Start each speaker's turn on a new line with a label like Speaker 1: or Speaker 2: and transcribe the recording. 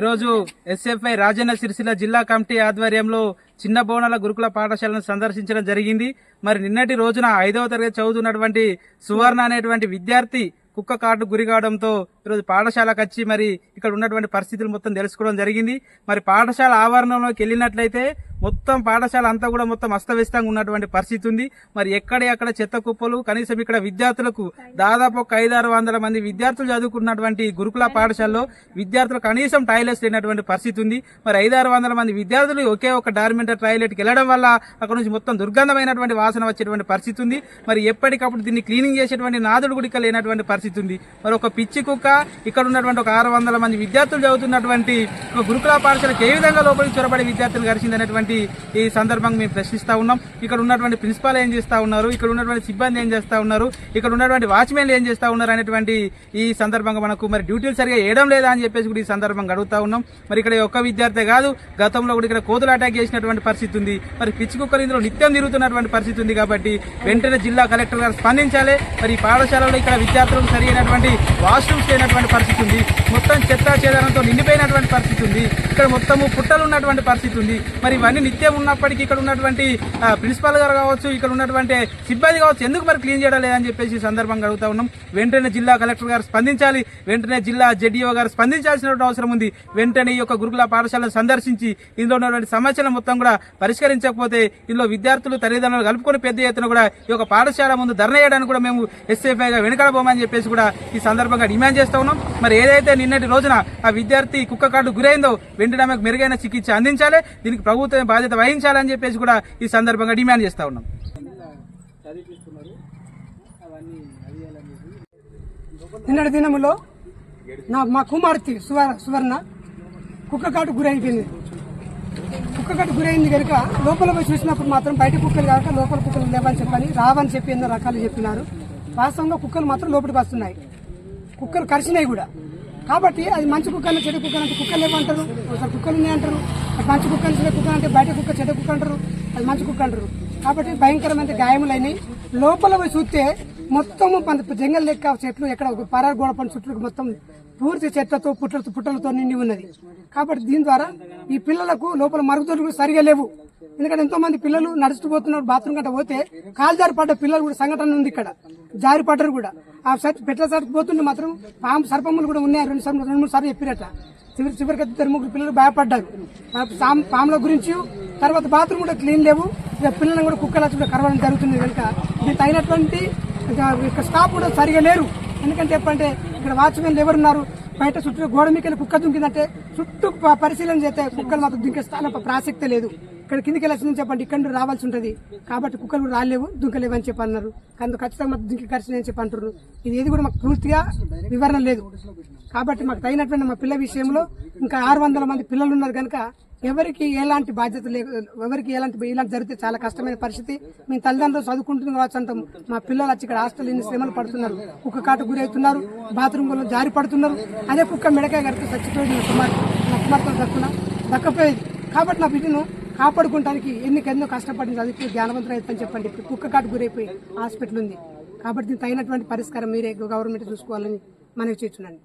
Speaker 1: ఈరోజు ఎస్ఎఫ్ఐ రాజన్న సిరిసిల్ల జిల్లా కమిటీ ఆధ్వర్యంలో చిన్న బోనాల గురుకుల పాఠశాలను సందర్శించడం జరిగింది. మరి నిన్నటి రోజున ఐదవ తరగతి చదువుతున్నటువంటి సువర్ణ అనేటువంటి విద్యార్థి కుక్క కార్డు గురి కావడంతో ఈరోజు పాఠశాలకు వచ్చి మరి ఇక్కడ ఉన్నటువంటి పరిస్థితులు మొత్తం తెలుసుకోవడం జరిగింది. మరి పాఠశాల ఆవరణలోకి వెళ్ళినట్లయితే మొత్తం పాఠశాల అంతా కూడా మొత్తం అస్తవ్యస్తంగా ఉన్నటువంటి పరిస్థితి ఉంది. మరి ఎక్కడ ఎక్కడ చెత్త కుప్పలు కనీసం ఇక్కడ విద్యార్థులకు దాదాపు ఒక ఐదారు వందల మంది విద్యార్థులు చదువుకున్నటువంటి గురుకుల పాఠశాలలో విద్యార్థులు కనీసం టాయిలెట్స్ లేనటువంటి పరిస్థితి ఉంది. మరి ఐదారు వందల మంది విద్యార్థులు ఒకే ఒక డార్మెంటర్ టాయిలెట్కి వెళ్ళడం వల్ల అక్కడ నుంచి మొత్తం దుర్గంధమైనటువంటి వాసన వచ్చేటువంటి పరిస్థితి ఉంది. మరి ఎప్పటికప్పుడు దీన్ని క్లీనింగ్ చేసేటువంటి నాదుడు గుడిక లేనటువంటి పరిస్థితి ఉంది. మరి ఒక పిచ్చి కుక్క ఇక్కడ ఉన్నటువంటి ఒక ఆరు వందల మంది విద్యార్థులు చదువుతున్నటువంటి గురుకుల పాఠశాలకు ఏ విధంగా లోపలికి చొరబడి విద్యార్థులు గడిచింది అనేటువంటి ఈ సందర్భంగా మేము ప్రశ్నిస్తా ఉన్నాం. ఇక్కడ ఉన్నటువంటి ప్రిన్సిపాల్ ఏం చేస్తా ఉన్నారు? ఇక్కడ ఉన్నటువంటి సిబ్బంది ఏం చేస్తా ఉన్నారు? ఇక్కడ ఉన్నటువంటి వాచ్మెన్లు ఏం చేస్తా ఉన్నారు అనేటువంటి ఈ సందర్భంగా మనకు మరి డ్యూటీలు సరిగా వేయడం లేదా అని చెప్పేసి కూడా ఈ సందర్భంగా అడుగుతా ఉన్నాం. మరి ఇక్కడ ఒక్క విద్యార్థి కాదు గతంలో కూడా ఇక్కడ కోతులు అటాక్ చేసినటువంటి పరిస్థితి ఉంది. మరి పిచ్చి కుక్కలు ఇందులో నిత్యం తిరుగుతున్నటువంటి పరిస్థితి ఉంది కాబట్టి వెంటనే జిల్లా కలెక్టర్ గారు స్పందించాలి. మరి ఈ పాఠశాలలో ఇక్కడ విద్యార్థులకు సరైనటువంటి వాష్రూమ్స్ నిండిపోయినటువంటి పరిస్థితి ఉంది. మొత్తం చెత్త చేదారంతో నిండిపోయినటువంటి పరిస్థితి ఉంది. ఇక్కడ మొత్తము పుట్టలు ఉన్నటువంటి పరిస్థితి ఉంది. మరి ఇవన్నీ నిత్యం ఉన్నప్పటికీ ఇక్కడ ఉన్నటువంటి ప్రిన్సిపాల్ గారు కావచ్చు ఇక్కడ ఉన్నటువంటి సిబ్బంది కావచ్చు ఎందుకు మరి క్లీన్ చేయడం లేదని చెప్పేసి ఈ సందర్భంగా అడుగుతా ఉన్నాం. వెంటనే జిల్లా కలెక్టర్ గారు స్పందించాలి. వెంటనే జిల్లా జెడిఓ గారు స్పందించాల్సిన అవసరం ఉంది. వెంటనే ఈ యొక్క గురుకుల పాఠశాలను సందర్శించి ఇందులో ఉన్నటువంటి సమస్యలను మొత్తం కూడా పరిష్కరించకపోతే ఇందులో విద్యార్థులు తల్లిదండ్రులు కలుపుకొని పెద్ద ఎత్తున కూడా ఈ యొక్క పాఠశాల ముందు ధర్నా చేయడానికి కూడా మేము ఎస్ఎఫ్ఐగా వెనుకడబోమని చెప్పేసి కూడా ఈ సందర్భంగా డిమాండ్ చేస్తాం ఉన్నాం. మరి ఏదైతే నిన్నటి రోజున ఆ విద్యార్థి కుక్క కార్డు గురైందో వెంటనే ఆమెకు మెరుగైన చికిత్స అందించాలి. దీనికి ప్రభుత్వం బాధ్యత వహించాలని చెప్పేసి కూడా ఈ సందర్భంగా డిమాండ్ చేస్తా ఉన్నాం.
Speaker 2: నిన్నటి దినములో నా మా కుమార్తె సువర్ణ కుక్క కాటు గురైపోయింది. కుక్క కాటు గురైంది కనుక లోపల పోయి చూసినప్పుడు మాత్రం బయట కుక్కలు కాక లోపల కుక్కలు లేవని చెప్పని రావని చెప్పి ఎన్నో రకాలు చెప్పినారు. వాస్తవంగా కుక్కలు మాత్రం లోపలికి వస్తున్నాయి. కుక్కలు కరిచినాయి కూడా. కాబట్టి అది మంచి కుక్కలు చెడు కుక్కలు అంటే కుక్కలు ఏమంటారు ఒకసారి కుక్కలు ఉన్నాయి అంటారు. అది మంచి కుక్కలు చెడు కుక్క అంటే బయట కుక్క చెడు కుక్క అంటారు. అది మంచి కుక్క అంటారు. కాబట్టి భయంకరమైన గాయములైనవి లోపల పోయి చూస్తే మొత్తము జంగల్ లెక్క చెట్లు ఎక్కడ ఒక పరారు గోడ పని చుట్టూ మొత్తం పూర్తి చెట్లతో పుట్టలతో పుట్టలతో నిండి ఉన్నది. కాబట్టి దీని ద్వారా ఈ పిల్లలకు లోపల మరుగుదొడ్లు కూడా సరిగా లేవు. ఎందుకంటే ఎంతో మంది పిల్లలు నడుస్తూ పోతున్నారు బాత్రూమ్ గంట పోతే కాలు జారి పడ్డ పిల్లలు కూడా సంఘటన ఉంది ఇక్కడ. జారి పడ్డరు కూడా. ఆ సట్ పెట్ల సట్ పోతుంటే మాత్రం పాము సర్పములు కూడా ఉన్నాయి. రెండు సార్లు రెండు మూడు సార్లు చెప్పినట్ట చివరి చివరికి ఇద్దరు ముగ్గురు పిల్లలు భయపడ్డారు. పాముల గురించి తర్వాత బాత్రూమ్ కూడా క్లీన్ లేవు. ఇక పిల్లలను కూడా కుక్కలు కూడా కరవడం జరుగుతుంది కనుక. దీనికి తగినటువంటి ఇక్కడ స్టాఫ్ కూడా సరిగా లేరు. ఎందుకంటే చెప్పంటే ఇక్కడ వాచ్మెన్ ఎవరున్నారు? బయట చుట్టూ గోడ మీకెళ్ళి కుక్క దుంకిందంటే చుట్టూ పరిశీలన చేస్తే కుక్కలు మాత్రం దుంకే స్థానం ప్రాసక్తే లేదు. ఇక్కడ కిందికి వెళ్ళాల్సింది చెప్పండి ఇక్కడ నుండి రావాల్సి ఉంటుంది. కాబట్టి కుక్కలు కూడా రాలేవు దుంకలేవు అని చెప్పి అన్నారు. కానీ ఖచ్చితంగా మాకు దుంకి ఖర్చు అని చెప్పి అంటున్నారు. ఇది ఏది కూడా మాకు పూర్తిగా వివరణ లేదు. కాబట్టి మాకు తగినటువంటి మా పిల్ల విషయంలో ఇంకా ఆరు వందల మంది పిల్లలు ఉన్నారు కనుక ఎవరికి ఎలాంటి బాధ్యత లేదు ఎవరికి ఎలాంటి ఇలాంటి జరిగితే చాలా కష్టమైన పరిస్థితి. మేము తల్లిదండ్రులు చదువుకుంటున్న కావచ్చు అంటాం. మా పిల్లలు వచ్చి ఇక్కడ హాస్టల్ ఎన్ని శ్రమలు పడుతున్నారు. కుక్క కాటు గురి అవుతున్నారు బాత్రూమ్లో జారి పడుతున్నారు. అదే కుక్క మెడకాయ కడితే చచ్చిపోయింది నా కుమార్తె నా కుమార్తె దక్కున దక్కపోయేది. కాబట్టి నా బిడ్డను కాపాడుకోవడానికి ఎన్నికెన్నో కష్టపడి చదివి జ్ఞానవంతులు అవుతుందని చెప్పండి. ఇప్పుడు కుక్క కాటు గురైపోయి హాస్పిటల్ ఉంది. కాబట్టి దీనికి తగినటువంటి పరిష్కారం మీరే గవర్నమెంట్ చూసుకోవాలని మనవి చేస్తున్నాను.